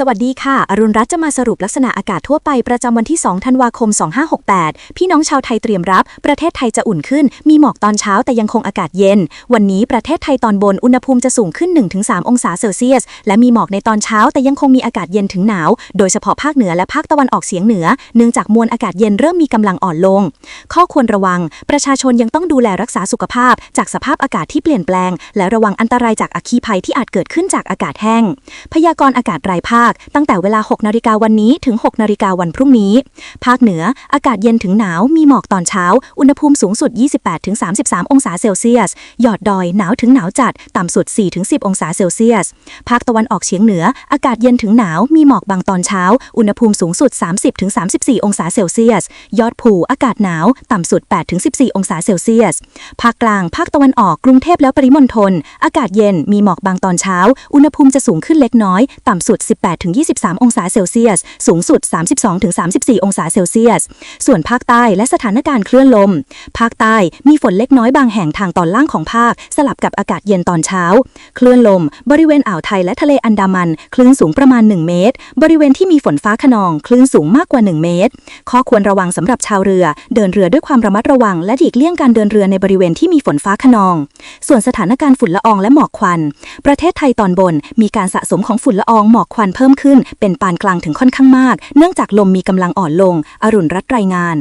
สวัสดีค่ะ อรุณรัตน์จะมาสรุปลักษณะอากาศทั่วไปประจำวันที่ 2 ธันวาคม 2568 พี่น้องชาวไทยเตรียมรับ ประเทศไทยจะอุ่นขึ้น มีหมอกตอนเช้าแต่ยังคงอากาศเย็น วันนี้ประเทศไทยตอนบนอุณหภูมิจะสูงขึ้น 1-3 องศาเซลเซียส และมีหมอกในตอนเช้าแต่ยังคงมีอากาศเย็นถึงหนาว โดยเฉพาะภาคเหนือและภาคตะวันออกเฉียงเหนือ เนื่องจากมวลอากาศเย็นเริ่มมีกำลังอ่อนลง ข้อควรระวัง ประชาชนยังต้องดูแลรักษาสุขภาพ จากสภาพอากาศที่เปลี่ยนแปลง และระวังอันตรายจากอัคคีภัยที่อาจเกิดขึ้นจากอากาศแห้ง พยากรณ์อากาศรายภาคตั้งแต่เวลา 6 นาฬิกาวันนี้ถึง 6 นาฬิกาวันพรุ่งนี้ ภาคเหนืออากาศเย็นถึงหนาวมีหมอกตอนเช้า อุณหภูมิสูงสุด 28-33 องศาเซลเซียส ยอดดอยหนาวถึงหนาวจัด ต่ำสุด 4-10 องศาเซลเซียส ภาคตะวันออกเฉียงเหนืออากาศเย็นถึงหนาวมีหมอกบางตอนเช้า อุณหภูมิสูงสุด 30-34 องศาเซลเซียส ยอดภูอากาศหนาวต่ำสุด 8-14 องศาเซลเซียส ภาคกลางภาคตะวันออกกรุงเทพและปริมณฑลอากาศเย็นมีหมอกบางตอนเช้า อุณหภูมิจะสูงขึ้นเล็กน้อย ต่ำสุด18-23 องศาเซลเซียส สูงสุด 32-34 องศาเซลเซียส ส่วนภาคใต้และสถานการณ์คลื่นลม ภาคใต้มีฝนเล็กน้อยบางแห่งทางตอนล่างของภาค สลับกับอากาศเย็นตอนเช้า คลื่นลม บริเวณอ่าวไทยและทะเลอันดามัน คลื่นสูงประมาณ 1 เมตร บริเวณที่มีฝนฟ้าขนอง คลื่นสูงมากกว่า 1 เมตร ข้อควรระวังสำหรับชาวเรือ เดินเรือด้วยความระมัดระวัง และหลีกเลี่ยงการเดินเรือในบริเวณที่มีฝนฟ้าขนอง ส่วนสถานการณ์ฝุ่นละอองและหมอกควัน ประเทศไทยตอนบนมีการสะสมของฝุ่นละอองหมอกควันเพิ่มขึ้นเป็นปานกลางถึงค่อนข้างมาก เนื่องจากลมมีกำลังอ่อนลง อรุณรัตรายงาน